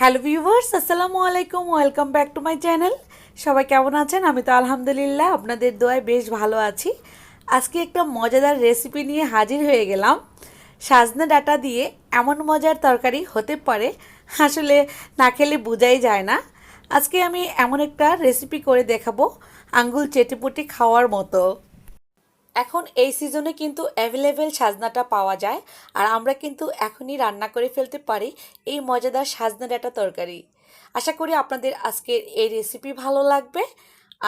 Hello viewers আসসালামু আলাইকুম, welcome back to my channel. সবাই কেমন আছেন? আমি তো আলহামদুলিল্লাহ আপনাদের দোয়ায় বেশ ভালো আছি। আজকে একটা মজাদার রেসিপি নিয়ে হাজির হয়ে গেলাম। সাজনা ডাটা দিয়ে এমন মজার তরকারি হতে পারে, আসলে না খেলে বোঝাই যায় না। আজকে আমি এমন একটা রেসিপি করে দেখাবো, আঙ্গুল চেটেপুটি খাওয়ার মতো। এখন এই সিজনে কিন্তু অ্যাভেলেবেল সাজনাটা পাওয়া যায়। আর আমরা কিন্তু এখনই রান্না করে ফেলতে পারি এই মজাদার সাজনা ডাটা তরকারি। আশা করি আপনাদের আজকের এই রেসিপি ভালো লাগবে।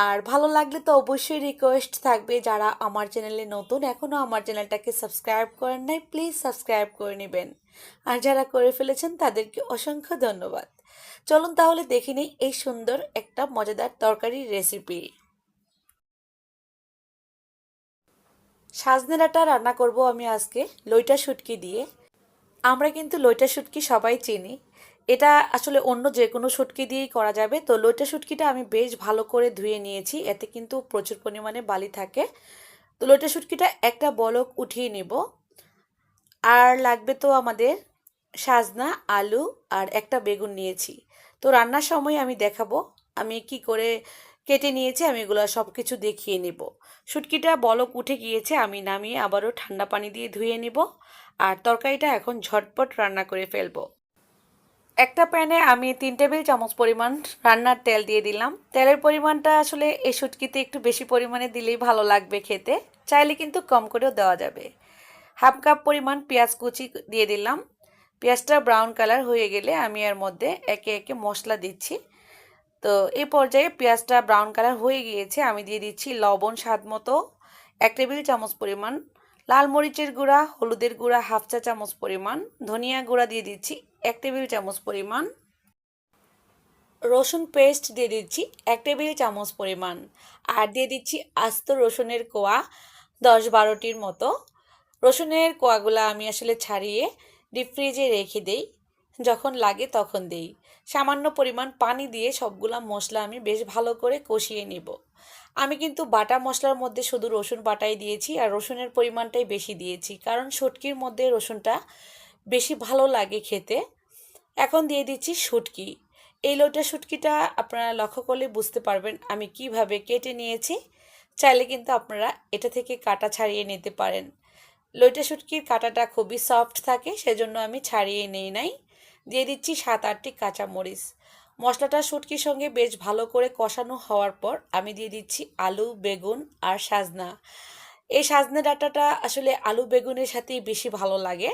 আর ভালো লাগলে তো অবশ্যই রিকোয়েস্ট থাকবে যারা আমার চ্যানেলে নতুন এখনও আমার চ্যানেলটাকে সাবস্ক্রাইব করেন নাই প্লিজ সাবস্ক্রাইব করে নেবেন। আর যারা করে ফেলেছেন, তাদেরকে অসংখ্য ধন্যবাদ। চলুন তাহলে দেখে নিই এই সুন্দর একটা মজাদার তরকারির রেসিপি সাজনে ডাঁটা রান্না করব আমি আজকে, লইটা শুটকি দিয়ে। আমরা কিন্তু লইটা শুটকি সবাই চিনি। এটা আসলে অন্য যে কোনো শুটকি দিয়েই করা যাবে। তো লইটা শুটকিটা আমি বেশ ভালো করে ধুয়ে নিয়েছি। এতে কিন্তু প্রচুর পরিমাণে বালি থাকে। তো লইটা শুটকিটা একটা বলক উঠিয়ে নেব। আর লাগবে তো আমাদের সাজনা, আলু আর একটা বেগুন নিয়েছি। তো রান্নার সময় আমি দেখাবো। আমি কি করে কেটে নিয়েছি, আমি এগুলো সব কিছু দেখিয়ে নেব। শুটকিটা বলক উঠে গিয়েছে, আমি নামিয়ে আবারও ঠান্ডা পানি দিয়ে ধুয়ে নেব আর তরকারিটা এখন ঝটপট রান্না করে ফেলব। একটা প্যানে আমি তিন টেবিল চামচ পরিমাণ রান্নার তেল দিয়ে দিলাম। তেলের পরিমাণটা আসলে এই শুটকিতে একটু বেশি পরিমাণে দিলেই ভালো লাগবে খেতে, চাইলে কিন্তু কম করেও দেওয়া যাবে। হাফ কাপ পরিমাণ পেঁয়াজ কুচি দিয়ে দিলাম। পেঁয়াজটা ব্রাউন কালার হয়ে গেলে আমি এর মধ্যে একে একে মশলা দিচ্ছি। তো এই পর্যায়ে পেঁয়াজটা ব্রাউন কালার হয়ে গিয়েছে, আমি দিয়ে দিচ্ছি লবণ স্বাদ মতো, এক টেবিল চামচ পরিমাণ, লাল মরিচের গুঁড়া, হলুদের গুঁড়া হাফ চা চামচ পরিমাণ, ধনিয়া গুঁড়া দিয়ে দিচ্ছি এক টেবিল চামচ পরিমাণ, রসুন পেস্ট দিয়ে দিচ্ছি এক টেবিল চামচ পরিমাণ, আর দিয়ে দিচ্ছি আস্ত রসুনের কোয়া দশ বারোটির মতো। রসুনের কোয়াগুলো আমি আসলে ছাড়িয়ে ডিপ ফ্রিজে রেখে দেই, যখন লাগে তখন দেই। সামান্য পরিমাণ পানি দিয়ে সবগুলা মশলা আমি বেশ ভালো করে কষিয়ে নিব। আমি কিন্তু বাটা মশলার মধ্যে শুধু রসুন বাটাই দিয়েছি আর রসুনের পরিমাণটাই বেশি দিয়েছি, কারণ শুটকির মধ্যে রসুনটা বেশি ভালো লাগে খেতে। এখন দিয়ে দিচ্ছি শুটকি। এই লোটা শুটকিটা আপনারা লক্ষ্য করলে বুঝতে পারবেন আমি কীভাবে কেটে নিয়েছি। চাইলে কিন্তু আপনারা এটা থেকে কাটা ছাড়িয়ে নিতে পারেন। লইটা শুটকির কাটাটা খুবই সফট থাকে, সেজন্য আমি ছাড়িয়ে নেই নাই। দিয়ে দিচ্ছি সাত আটটি কাঁচামরিচ। মশলাটা শুটকির সঙ্গে বেশ ভালো করে কষানো হওয়ার পর আমি দিয়ে দিচ্ছি আলু বেগুন আর সাজনা। এই সাজনা ডাঁটাটা আসলে আলু বেগুনের সাথেই বেশি ভালো লাগে।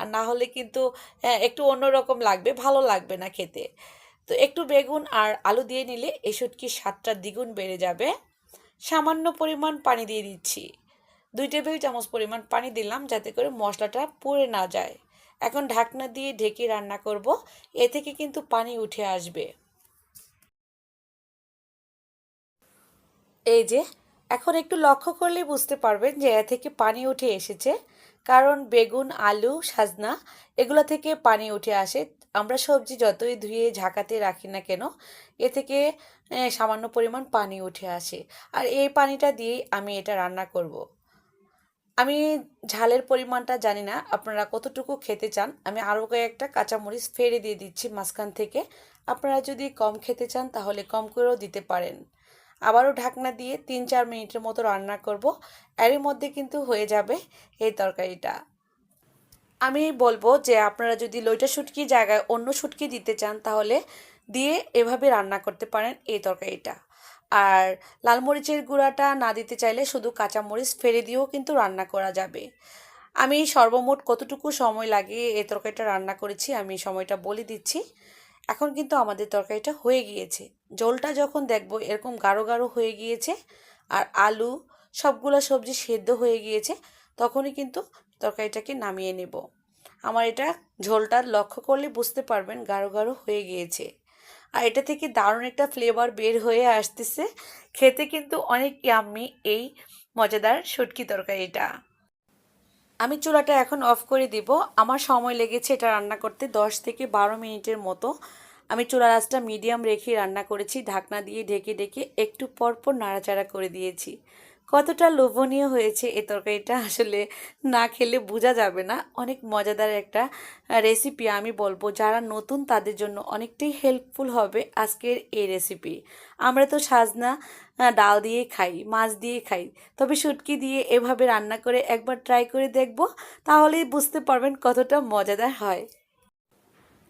আর না হলে কিন্তু হ্যাঁ, একটু অন্যরকম লাগবে ভালো লাগবে না খেতে। তো একটু বেগুন আর আলু দিয়ে নিলে এই শুটকির স্বাদটা দ্বিগুণ বেড়ে যাবে। সামান্য পরিমাণ পানি দিয়ে দিচ্ছি। দুই টেবিল চামচ পরিমাণ পানি দিলাম যাতে করে মশলাটা পুড়ে না যায়। এখন ঢাকনা দিয়ে ঢেকে রান্না করব। এ থেকে কিন্তু পানি উঠে আসবে। এই যে, এখন একটু লক্ষ্য করলে বুঝতে পারবেন যে এ থেকে পানি উঠে এসেছে। কারণ বেগুন, আলু, সাজনা, এগুলো থেকে পানি উঠে আসে। আমরা সবজি যতই ধুয়ে ঝাঁকাতে রাখি না কেন, এ থেকে সামান্য পরিমাণ পানি উঠে আসে। আর এই পানিটা দিয়েই আমি এটা রান্না করব। আমি ঝালের পরিমাণটা জানি না, আপনারা কতটুকু খেতে চান? আমি আরও কয়েকটা কাঁচামরিচ ফেলে দিয়ে দিচ্ছি মাঝখান থেকে। আপনারা যদি কম খেতে চান তাহলে কম করেও দিতে পারেন। আবারও ঢাকনা দিয়ে তিন চার মিনিটের মতো রান্না করব। এরই মধ্যে কিন্তু হয়ে যাবে এই তরকারিটা। আমি বলব যে আপনারা যদি লইটা শুটকি জায়গায় অন্য শুটকি দিতে চান তাহলে দিয়ে এভাবে রান্না করতে পারেন এই তরকারিটা। আর লাল মরিচের গুঁড়াটা না দিতে চাইলে শুধু কাঁচামরিচ ফেলে দিয়েও কিন্তু রান্না করা যাবে। আমি সর্বমোট কতটুকু সময় লাগিয়ে এই তরকারিটা রান্না করেছি আমি সময়টা বলে দিচ্ছি। এখন কিন্তু আমাদের তরকারিটা হয়ে গিয়েছে। ঝোলটা যখন দেখব এরকম গাঢ় গাঢ় হয়ে গিয়েছে আর আলু, সবগুলো সবজি সেদ্ধ হয়ে গিয়েছে তখনই কিন্তু তরকারিটাকে নামিয়ে নেব। আমার এটা ঝোলটা লক্ষ্য করলে বুঝতে পারবেন গাঢ় গাঢ় হয়ে গিয়েছে। আর এটা থেকে দারুণ একটা ফ্লেভার বের হয়ে আসতেছে। খেতে কিন্তু অনেক ইয়াম্মি এই মজাদার শুটকি তরকারিটা আমি চুলাটা এখন অফ করে দিব। আমার সময় লেগেছে এটা রান্না করতে দশ থেকে বারো মিনিটের মতো। আমি চুলার আঁচটা মিডিয়াম রেখে রান্না করেছি। ঢাকনা দিয়ে ঢেকে ঢেকে একটু পর পর নাড়াচাড়া করে দিয়েছি। কতটা লোভনীয় হয়েছে এ তরকারিটা আসলে না খেলে বোঝা যাবে না। অনেক মজাদার একটা রেসিপি আমি বলব, যারা নতুন তাদের জন্য অনেকটাই হেল্পফুল হবে আজকের এই রেসিপি আমরা তো সাজনা ডাল দিয়ে খাই, মাছ দিয়ে খাই, তবে শুটকি দিয়ে এভাবে রান্না করে একবার ট্রাই করে দেখব, তাহলেই বুঝতে পারবেন কতটা মজাদার হয়।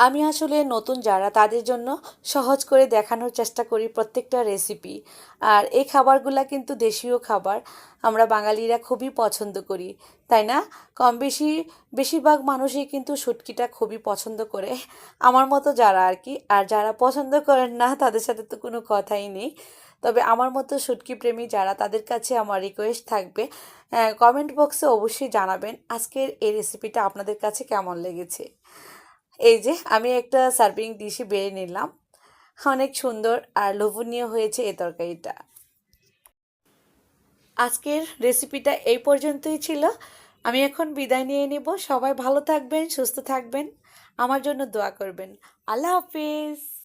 আমি আসলে নতুন যারা, তাদের জন্য সহজ করে দেখানোর চেষ্টা করি প্রত্যেকটা রেসিপি আর এই খাবারগুলা কিন্তু দেশীয় খাবার, আমরা বাঙালিরা খুবই পছন্দ করি, তাই না? কম বেশি, বেশিরভাগ মানুষই কিন্তু শুটকিটা খুবই পছন্দ করে, আমার মতো যারা আর কি। আর যারা পছন্দ করেন না, তাদের সাথে তো কোনো কথাই নেই। তবে আমার মতো শুটকি প্রেমী যারা, তাদের কাছে আমার রিকোয়েস্ট থাকবে কমেন্ট বক্সে অবশ্যই জানাবেন আজকের এই রেসিপিটা আপনাদের কাছে কেমন লেগেছে। এই যে, আমি একটা সার্ভিং ডিশে বেড়ে নিলাম। অনেক সুন্দর আর লোভনীয় হয়েছে এই তরকারিটা। আজকের রেসিপিটা এই পর্যন্তই ছিল। আমি এখন বিদায় নিয়ে নিব। সবাই ভালো থাকবেন, সুস্থ থাকবেন। আমার জন্য দোয়া করবেন। আল্লাহ হাফিজ।